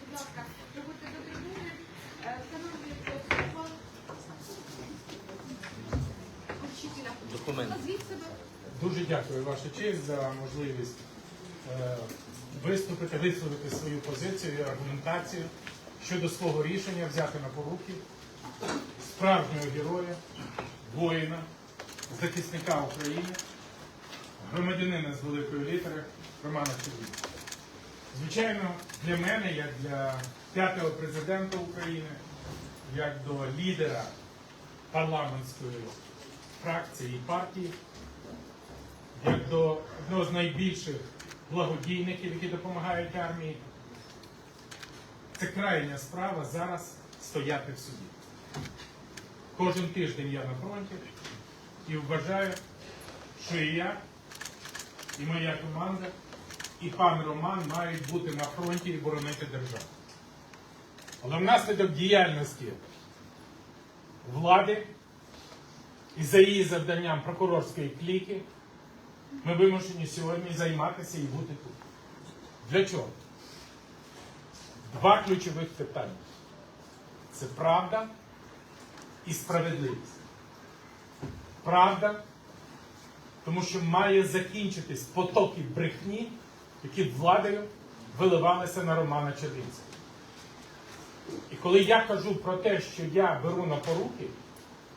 Будь ласка, приходьте до. Дуже дякую, Ваша честь, за можливість е, виступити, висловити свою позицію і аргументацію щодо свого рішення взяти на поруки справжнього героя, воїна, захисника України, громадянина з великої літери Романа Червіна. Звичайно, для мене, як для п'ятого президента України, як до лідера парламентської фракції і партії, як до одного з найбільших благодійників, які допомагають армії. Це крайня справа зараз стояти в суді. Кожен тиждень я на фронті і вважаю, що і я, і моя команда, і пан Роман мають бути на фронті і боронити державу. Але внаслідок діяльності влади і за її завданням прокурорської кліки ми вимушені сьогодні займатися і бути тут. Для чого? Два ключових питання. Це правда і справедливість. Правда, тому що має закінчитись потоки брехні, які владою виливалися на Романа Червінського. І коли я кажу про те, що я беру на поруки,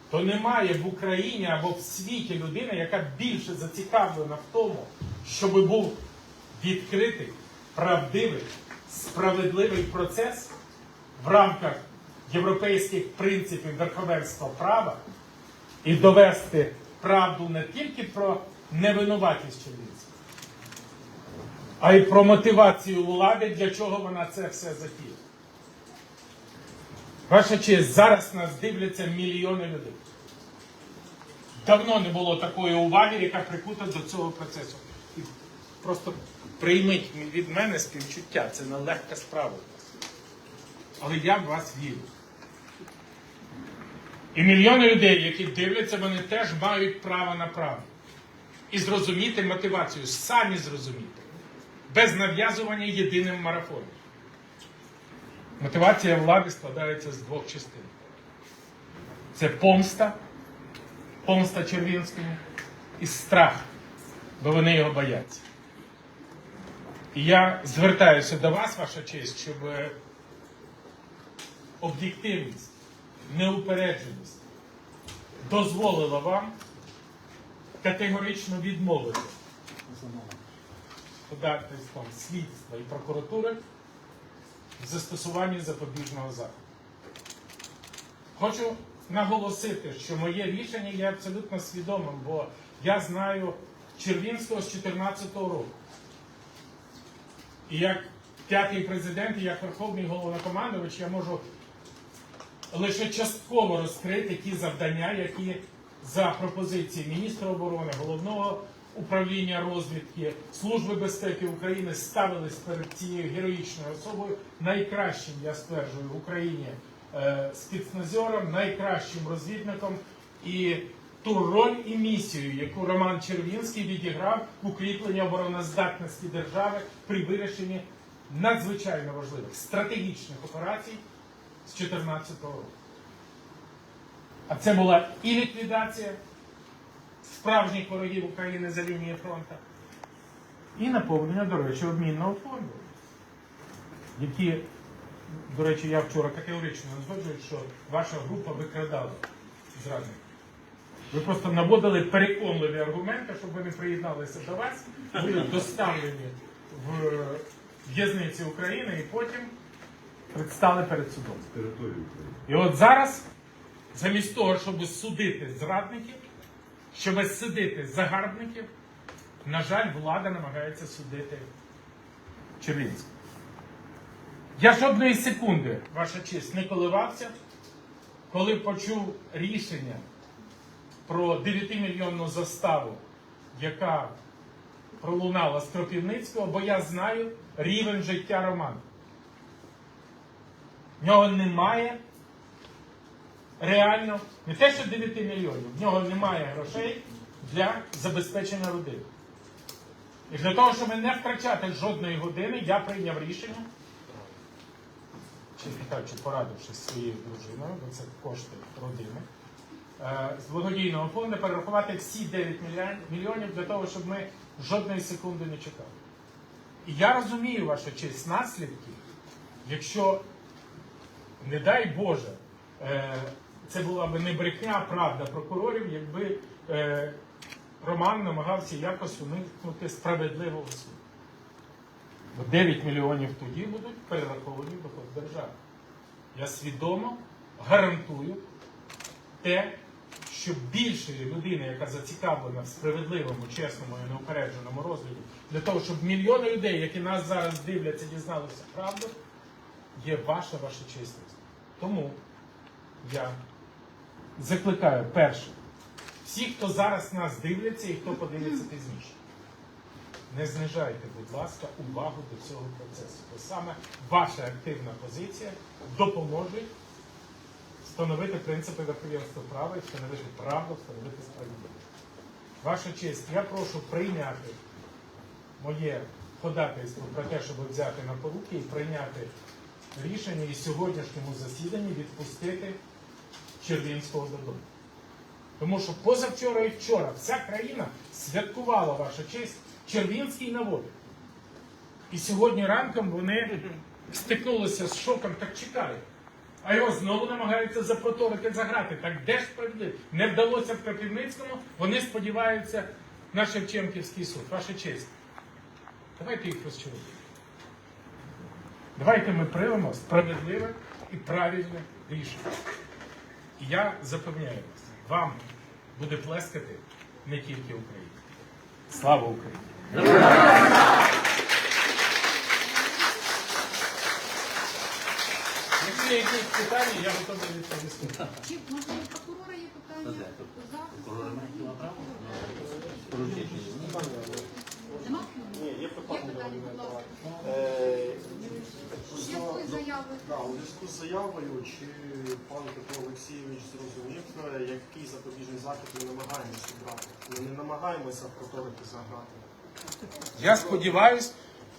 то немає в Україні або в світі людини, яка більше зацікавлена в тому, щоб був відкритий, правдивий, справедливий процес в рамках європейських принципів верховенства права і довести правду не тільки про невинуватість Червінського, а й про мотивацію влади, для чого вона це все затіяла. Ваша честь, зараз нас дивляться мільйони людей. Давно не було такої уваги, яка прикута до цього процесу. І просто прийміть від мене співчуття, це нелегка справа. Але я в вас вірю. І мільйони людей, які дивляться, вони теж мають право на правду. І зрозуміти мотивацію, самі зрозуміти, без нав'язування єдиним марафоном. Мотивація влади складається з двох частин. Це помста, помста Червінському і страх, бо вони його бояться. І я звертаюся до вас, ваша честь, щоб об'єктивність, неупередженість дозволила вам категорично відмовити податництвом слідства і прокуратури в застосуванні запобіжного заходу. Хочу наголосити, що моє рішення є абсолютно свідомим, бо я знаю Червінського з 2014 року. І як п'ятий президент, і як верховний головнокомандувач, я можу лише частково розкрити ті завдання, які за пропозиції міністра оборони, головного управління розвідки Служби безпеки України ставились перед цією героїчною особою найкращим, я стверджую, в Україні е, спецназером, найкращим розвідником і ту роль і місію, яку Роман Червінський відіграв в укріпленні обороноздатності держави при вирішенні надзвичайно важливих стратегічних операцій з 2014 року. А це була і ліквідація справжніх ворогів України за лінією фронту, і наповнення, до речі, обмінного фонду, які, до речі, я вчора категорично згоджую, що ваша група викрадала зрадників. Ви просто наводили переконливі аргументи, щоб вони приєдналися до вас, були доставлені в в'язниці України і потім предстали перед судом. території України. І от зараз, замість того, щоб судити зрадників, щоб судити загарбників, на жаль, влада намагається судити Червінського. Я жодної секунди, ваша честь, не коливався, коли почув рішення про 9-мільйонну заставу, яка пролунала з Кропівницького, бо я знаю рівень життя Романа. В нього немає реально не те, що 9 мільйонів, в нього немає грошей для забезпечення родини. І для того, щоб не втрачати жодної години, я прийняв рішення, чи, так, чи порадившись зі своєю дружиною, бо це кошти родини, е, з благодійного фонду перерахувати всі 9 мільйонів для того, щоб ми жодної секунди не чекали. І я розумію, ваша честь, наслідки, якщо, не дай Боже, е, це була б не брехня, а правда прокурорів, якби е, Роман намагався якось уникнути справедливого суду. Бо 9 мільйонів тоді будуть перераховані в доход держави. Я свідомо гарантую те, що більше людина, яка зацікавлена в справедливому, чесному і неупередженому розгляді, для того, щоб мільйони людей, які нас зараз дивляться, дізналися правду, є ваша ваша чесність. Тому я закликаю перше, всі, хто зараз нас дивляться і хто подивиться пізніше. Не знижайте, будь ласка, увагу до цього процесу. Бо саме ваша активна позиція допоможе встановити принципи верховенства права і встановити правду, встановити справедливість. Ваша честь, я прошу прийняти моє ходатайство про те, щоб взяти на поруки і прийняти рішення і сьогоднішньому засіданні відпустити Червінського додому. Тому що позавчора і вчора вся країна святкувала ваша честь Червінський на волі. І сьогодні ранком вони стикнулися з шоком, так чекають. А його знову намагаються запроторити, заграти. Так де ж справедливість? Не вдалося в Кропивницькому, вони сподіваються на Шевченківський суд. Ваша честь. Давайте їх розчаруємо. Давайте ми приймемо справедливе і правильне рішення. І я запевняю вас, вам буде плескати не тільки Україна. Слава Україні! Якщо є якісь питання, я готовий відповісти. Чи можливо у прокурора є питання? Нема? Ні, є Є питання. питання, будь ласка. Е, З якої заяви? Да, У зв'язку з заявою, чи пан Петро Олексійович зрозумів, е, який запобіжний захід ми намагаємося брати? Ми не намагаємося проторити заграти. Я сподіваюся,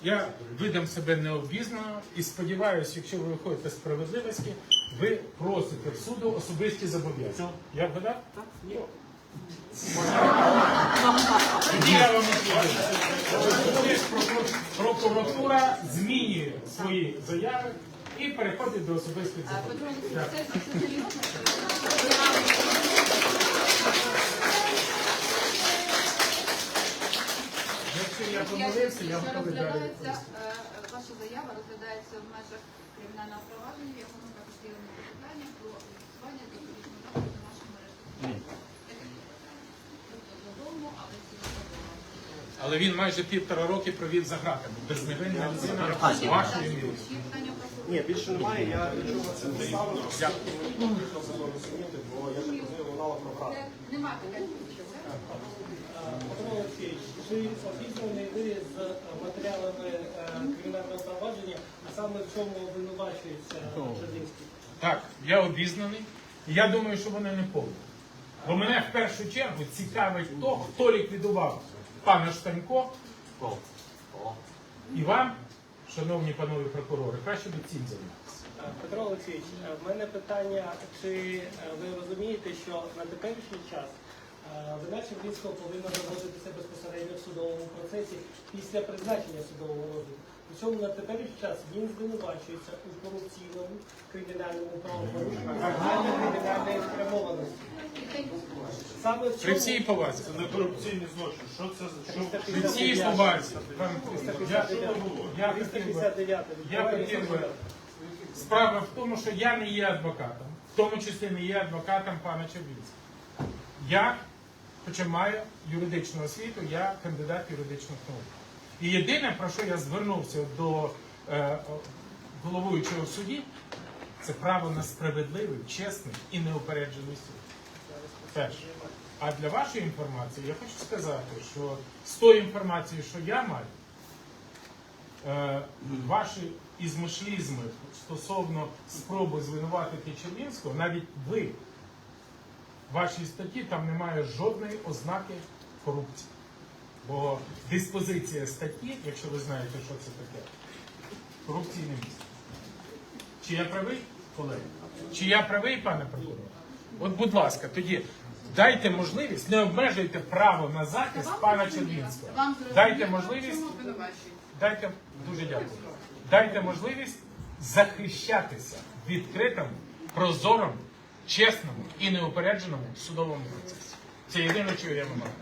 я видам себе необізнано і сподіваюся, якщо ви виходите з справедливості, ви просите в суду особисті зобов'язання. Я вгадав? Так. Відповідаю. Прокуратура змінює свої заяви і переходить до особистих серйозно? Якщо я помилився, я готовий далі. розглядається, е, ваша заява розглядається в межах кримінального провадження, в якому також є питання про застосування заходу в нашому арешті. Тобто додому, але. Але він майже півтора роки провів за гратами. Безневинна людина вашої мірі. Ні, більше немає, я нічого це не ставлю. Потрібно розуміти, бо я так розумію, лунала про грати. Це Нема питань. більше, так? Петро Олексійович, чи обізнаний ви з матеріалами е, кримінального провадження, а саме в чому обвинувачується Чернівський? Так, я обізнаний. Я думаю, що вони не повні. Бо мене в першу чергу цікавить то, хто ліквідував пана Штанько. І вам, шановні панові прокурори, краще би цим займатися. Е, Петро Олексійович, е, в мене питання, чи е, ви розумієте, що на теперішній час е, вина Чернівського повинна доводитися безпосередньо в судовому процесі після призначення судового розгляду. Причому на теперішній час він звинувачується у корупційному кримінальному правопорушенні загальної кримінальної спрямованості. Саме в При чому всій повазі. Не корупційний злочин. Що це за що? При всій повазі. Я, я хотів би 359 Я хотів би- Справа в тому, що я не є адвокатом, в тому числі не є адвокатом пана Червінського. Я, хоча маю юридичну освіту, я кандидат юридичних наук. І єдине, про що я звернувся до е, головуючого в суді, це право на справедливий, чесний і неупереджений суд. Перше. А для вашої інформації я хочу сказати, що з тої інформації, що я маю, е, ваші ізмишлізми стосовно спроби звинуватити Червінського, навіть ви вашій статті там немає жодної ознаки корупції. Бо диспозиція статті, якщо ви знаєте, що це таке, корупційне місце. Чи я правий, колеги? Чи я правий, пане прокурор? От, будь ласка, тоді дайте можливість, не обмежуйте право на захист пана Червінського. Дайте можливість? Дайте дуже дякую. Дайте можливість захищатися в відкритому, прозорому, чесному і неупередженому судовому процесі. Це єдине, чого я вимагаю.